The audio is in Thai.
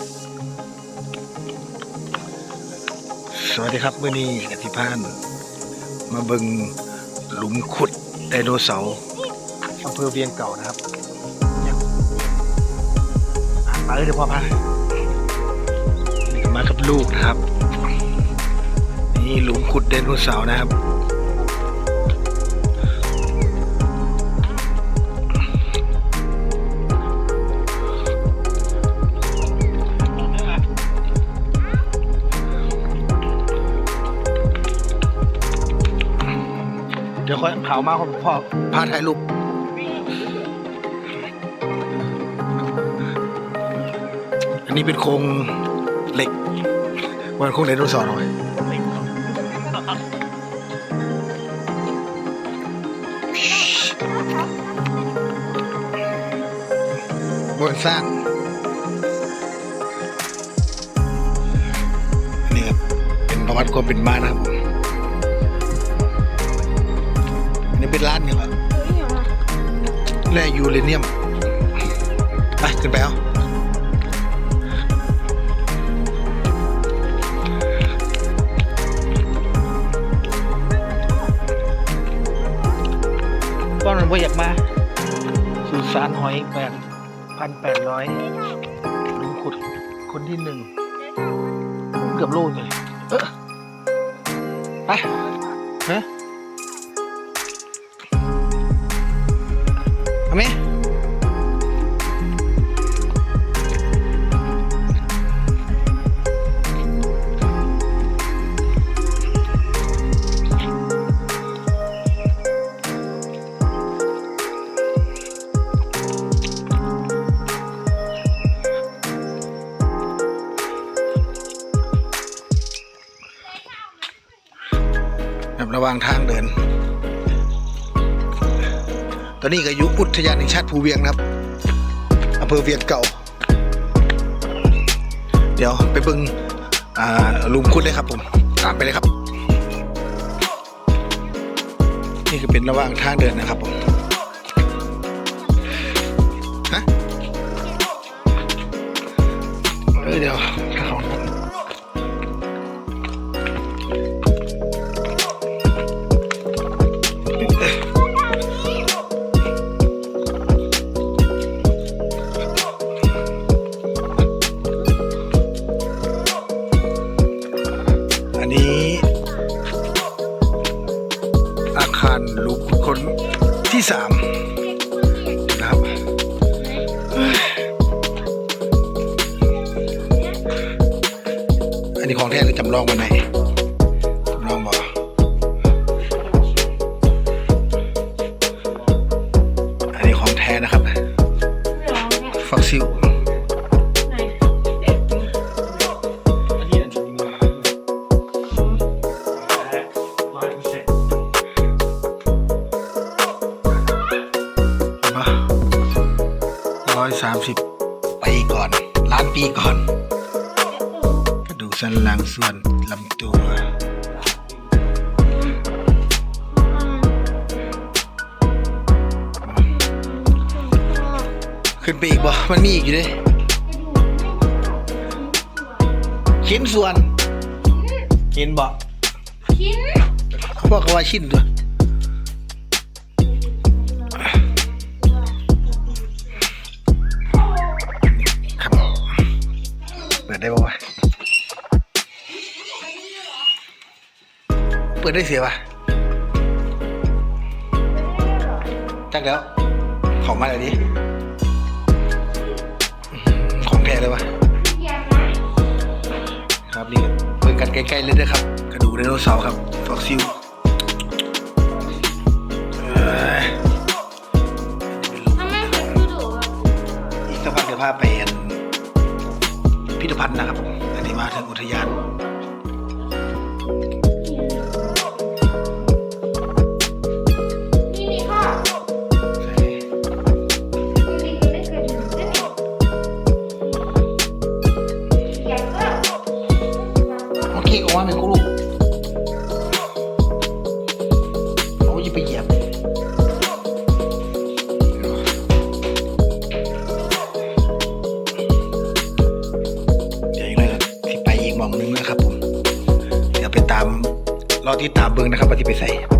สวัสดีครับมื่อนี้กติพาน มาบิงหลุมขุดไดโนเสาร์อำเภอเวียงเก่านะครับมาเลยเดี๋ยวพ่อพานี่มากับลูกนะครับ นี่หลุมขุดไดโนเสาร์นะครับ ค่อยเผามาผมพ่อพาถ่ายรูปอันนี้เป็นโครงเหล็กวันโครงไดโนเสาร์หน่อยบนสร้างนนี่ครับเป็นประวัติความเป็นมานะครับผม เป็นร้านเนี่ยครับแร่ยูเรเนียมไปขึ้นไปเอาก้อนมันบ่อยากมาสุสานหอยแปดพันแปดร้อยลุงขุดคนที่หนึ่งเกือบโลเลยเออไปฮะ เอาไหมระหว่างทางเดิน ตอนนี้ก็อยู่อุทยานแห่งชาติภูเวียงนะครับอำเภอเวียงเก่า เดี๋ยวไปเบึงอ่าหลุมคุดเลยครับผม ตามไปเลยครับ นี่ก็เป็นระหว่างทางเดินนะครับผมฮะเเดี๋ยว นที่สามนะครับอันนี้ของแท้หรือจำลองมาไหนจำลองบออันนี้ของแท้นะครับฟักซิว 230 ปีก่อน ล้านปีก่อน กระดูกสันหลังส่วนลำตัวขึ้นไปอีกบ่ มันมีอีกอยู่ดิชิ้นส่วน กินบ่ชิ้นพวกเขาว่าชิ้นตัว ได้ป่าวะ เปิดได้เสียป่ะจักแล้ว ของมาเลยดิอื้อหือของแท้เลยวะอย่างนะครับนี่เบิ่งกันใกล้ๆเลยนะครับ กระดูกไดโนเสาร์ครับ ฟอสซิลเอ้ยทำไมถึงดูดูอะอีกสักพักเดี๋ยวพาไปอัน พิพิธภัณฑ์นะครับ อันนี้มาถึงอุทยาน เราที่ตามเบิ้งนะครับว่าที่ไปใส่